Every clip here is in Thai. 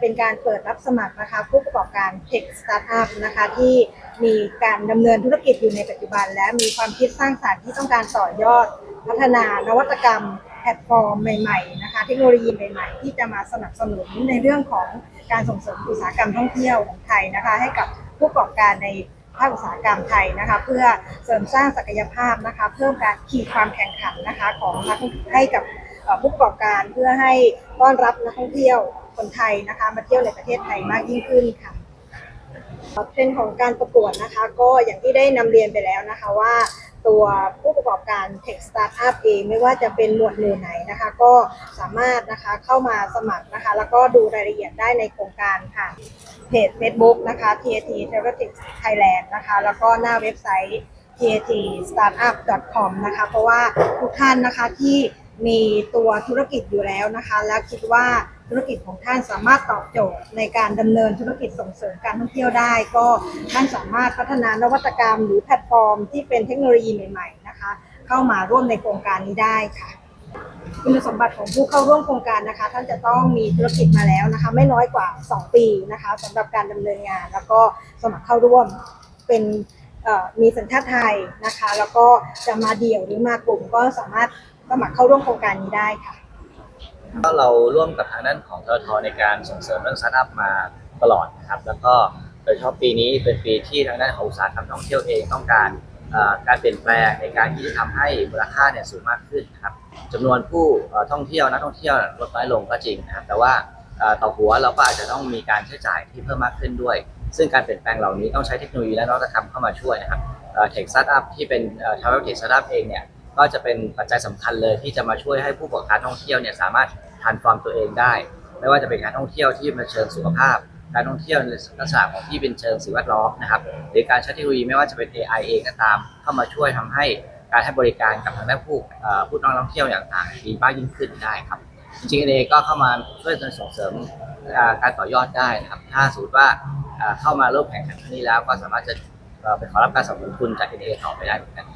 เป็นการเปิดรับสมัครนะคะ ผู้ประกอบการเทคสตาร์ทอัพนะคะที่มีการดำเนินธุรกิจอยู่ในปัจจุบัน และมีความคิดสร้างสรรค์ที่ต้องการต่อยอด พัฒนานวัตกรรม แพลตฟอร์มใหม่ๆนะคะ เทคโนโลยีใหม่ๆ ที่จะมาสนับสนุนในเรื่องของการส่งเสริมอุตสาหกรรมท่องเที่ยวของไทยนะคะ ให้กับผู้ประกอบการในภาคอุตสาหกรรมไทยนะคะ เพื่อเสริมสร้างศักยภาพนะคะ เพิ่มการขีดความแข่งขันนะคะของนักให้กับผู้ประกอบการเพื่อให้ต้อนรับนักท่องเที่ยว คนไทยนะคะ มาเที่ยวในประเทศไทยมากยิ่งขึ้นค่ะเทรนด์ของการประกวดนะคะ ก็อย่างที่ได้นำเรียนไปแล้วนะคะว่าตัวผู้ประกอบการ Tech Startup เองไม่ว่าจะเป็นหมวดหมู่ไหนนะคะ ก็สามารถนะคะเข้ามาสมัครนะคะ แล้วก็ดูรายละเอียดได้ในโครงการค่ะเพจ Facebook นะคะ TAT Travel Tech Thailand นะคะ แล้วก็หน้าเว็บไซต์ tatstartup.com นะคะ เพราะว่าทุกท่านนะคะที่ มีตัวธุรกิจอยู่แล้วนะคะ และคิดว่าธุรกิจของท่านสามารถตอบโจทย์ในการดำเนินธุรกิจส่งเสริมการท่องเที่ยวได้ ก็ท่านสามารถพัฒนานวัตกรรม หรือแพลตฟอร์มที่เป็นเทคโนโลยีใหม่ๆนะคะ เข้ามาร่วมในโครงการนี้ได้ค่ะคุณสมบัติของผู้เข้าร่วมโครงการนะคะ ท่านจะต้องมีธุรกิจมาแล้วนะคะ ไม่น้อยกว่า 2 ปีนะคะสำหรับการดำเนินงาน แล้วก็สมัครเข้าร่วมเป็นมีสัญชาติไทยนะคะ แล้วก็จะมาเดี่ยวหรือมากลุ่มก็สามารถ สมัครเข้าร่วมโครงการนี้ได้ค่ะ ก็เราร่วมกับทางด้านของททในการส่งเสริมเรื่องสตาร์ทอัพมาตลอดนะครับ แล้วก็โดยเฉพาะปีนี้เป็นปีที่ทางด้านของอุตสาหกรรมท่องเที่ยวเองต้องการการเปลี่ยนแปลงในการที่จะทำให้มูลค่าเนี่ยสูงมากขึ้นนะครับจำนวนผู้ท่องเที่ยวนักท่องเที่ยวลดน้อยลงก็จริงนะครับแต่ว่าต่อหัวเราก็อาจจะต้องมีการใช้จ่ายที่เพิ่มมากขึ้นด้วย ซึ่งการเปลี่ยนแปลงเหล่านี้ต้องใช้เทคโนโลยีและนวัตกรรมเข้ามาช่วยนะครับเทคสตาร์ทอัพที่เป็นทาวเวลเทคสตาร์ทอัพเองเนี่ย ก็จะเป็นปัจจัยสำคัญเลยที่จะมาช่วยให้ผู้ประกอบการท่องเที่ยวเนี่ยสามารถทันฟอร์มตัวเองได้ ไม่ว่าจะเป็นการท่องเที่ยวที่เป็นเชิงสุขภาพ การท่องเที่ยวในลักษณะของที่เป็นเชิงสิ่งแวดล้อมนะครับหรือการใช้เทคโนโลยีไม่ว่าจะเป็น AI เองก็ตาม เข้ามาช่วยทำให้การให้บริการกับทางด้านผู้เอ่อผู้ท่องเที่ยวอย่างต่างดีมากยิ่งขึ้นได้ครับจริงๆเอก็เข้ามาช่วยส่งเสริมการต่อยอดได้นะครับถ้าสมมติว่าเข้ามาร่วมแข่งขันครั้งนี้แล้วก็สามารถจะไปขอรับการสนับสนุนทุนจาก NA ต่อไปได้เหมือนกัน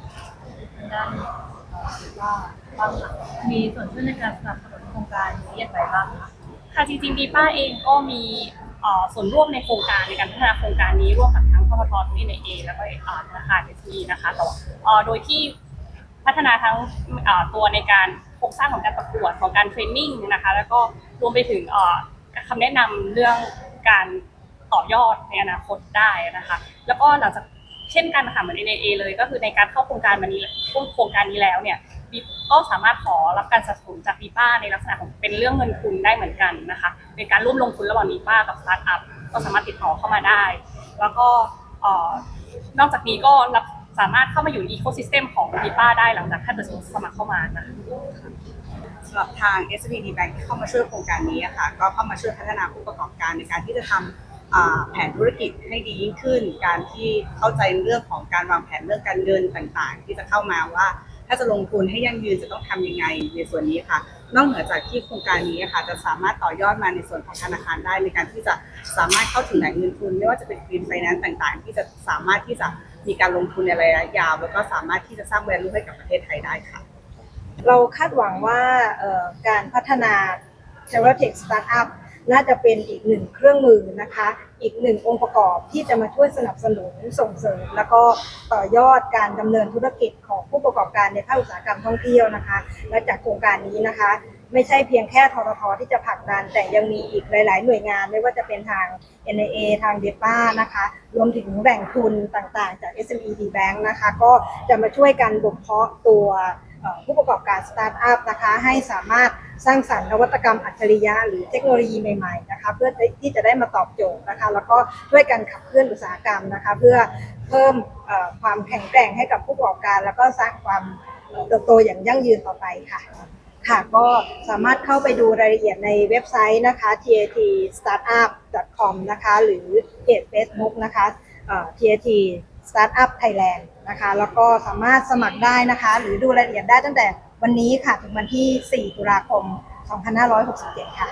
ด้านว่าบ้างค่ะมีส่วนช่วยในการสนับสนุนโครงการนี้อย่างไรบ้างคะค่ะจริงๆดีป้าเองก็มีเอ่อส่วนร่วมในโครงการในการพัฒนาโครงการนี้ร่วมกับทั้งพทททนี่ในเอแล้วก็เอ่อธนาคารเอซีนะคะแต่ว่าเอ่อโดยที่พัฒนาทั้งเอ่อตัวในการโครงสร้างของการประกวดของการเทรนนิ่งนะคะแล้วก็รวมไปถึงเอ่อคำแนะนำเรื่องการต่อยอดในอนาคตได้นะคะ แล้วก็หลังจาก เช่นกันค่ะเหมือน NAA เลยก็คือในการเข้าโครงการมานี้โครงการนี้แล้วเนี่ยบิ๊กก็สามารถขอรับการสนับสนุนจากบีป้าในลักษณะของเป็นเรื่องเงินทุนได้เหมือนกันนะคะเป็นการร่วมลงทุนระหว่างบีป้ากับสตาร์ทอัพก็สามารถติดต่อเข้ามาได้ แล้วก็นอกจากนี้ก็รับสามารถเข้ามาอยู่ในอีโคซิสเต็มของบีป้าได้หลังจากถ้านเกิดสมัครเข้ามานะคะสำหรับทาง s p d Bank ที่เข้ามาช่วยโครงการนี้ค่ะก็เข้ามาช่วยพัฒนาผู้ประกอบการในการที่จะทำอ่า แผนธุรกิจให้ดียิ่งขึ้น การที่เข้าใจเรื่องของการวางแผนเรื่องการเงินต่างๆ ที่จะเข้ามาว่า ถ้าจะลงทุนให้ยั่งยืนจะต้องทำยังไงในส่วนนี้ค่ะ นอกเหนือจากที่โครงการนี้ค่ะจะสามารถต่อยอดมาในส่วนของธนาคารได้ในการที่จะสามารถเข้าถึงแหล่งเงินทุน ไม่ว่าจะเป็นกรีนไฟแนนซ์ต่างๆ ที่จะสามารถที่จะมีการลงทุนในระยะยาว แล้วก็สามารถที่จะสร้างแวลูให้กับประเทศไทยได้ค่ะ เราคาดหวังว่าการพัฒนา t r a v e l Tech Startup น่าจะเป็นอีกหนึ่งเครื่องมือนะคะ อีกหนึ่งองค์ประกอบที่จะมาช่วยสนับสนุนส่งเสริม แล้วก็ต่อยอดการดำเนินธุรกิจของผู้ประกอบการในภาคอุตสาหกรรมท่องเที่ยวนะคะ และจากโครงการนี้นะคะ ไม่ใช่เพียงแค่ทททที่จะผลักดัน แต่ยังมีอีกหลาย ๆ หน่วยงานไม่ว่าจะเป็นทาง NIA ทาง d e p a นะคะ รวมถึงแหล่งทุนต่างๆ จาก SME D Bank นะคะ ก็จะมาช่วยกันบ่มเพาะตัว ผู้ประกอบการสตาร์ทอัพนะคะให้สามารถสร้างสรรค์นวัตกรรมอัจฉริยะหรือเทคโนโลยีใหม่ๆนะคะเพื่อที่จะได้มาตอบโจทย์นะคะแล้วก็ช่วยกันขับเคลื่อนอุตสาหกรรมนะคะเพื่อเพิ่มความแข็งแกร่งให้กับผู้ประกอบการ แล้วก็สร้างความเติบโตอย่างยั่งยืนต่อไปค่ะค่ะก็สามารถเข้าไปดูรายละเอียดในเว็บไซต์นะคะ tatstartup.com นะคะหรือเพจ Facebook นะคะ tat Startup Thailand นะคะ แล้วก็สามารถสมัครได้นะคะ หรือดูรายละเอียดได้ตั้งแต่วันนี้ค่ะ ถึงวันที่ 4 ตุลาคม 2567 ค่ะ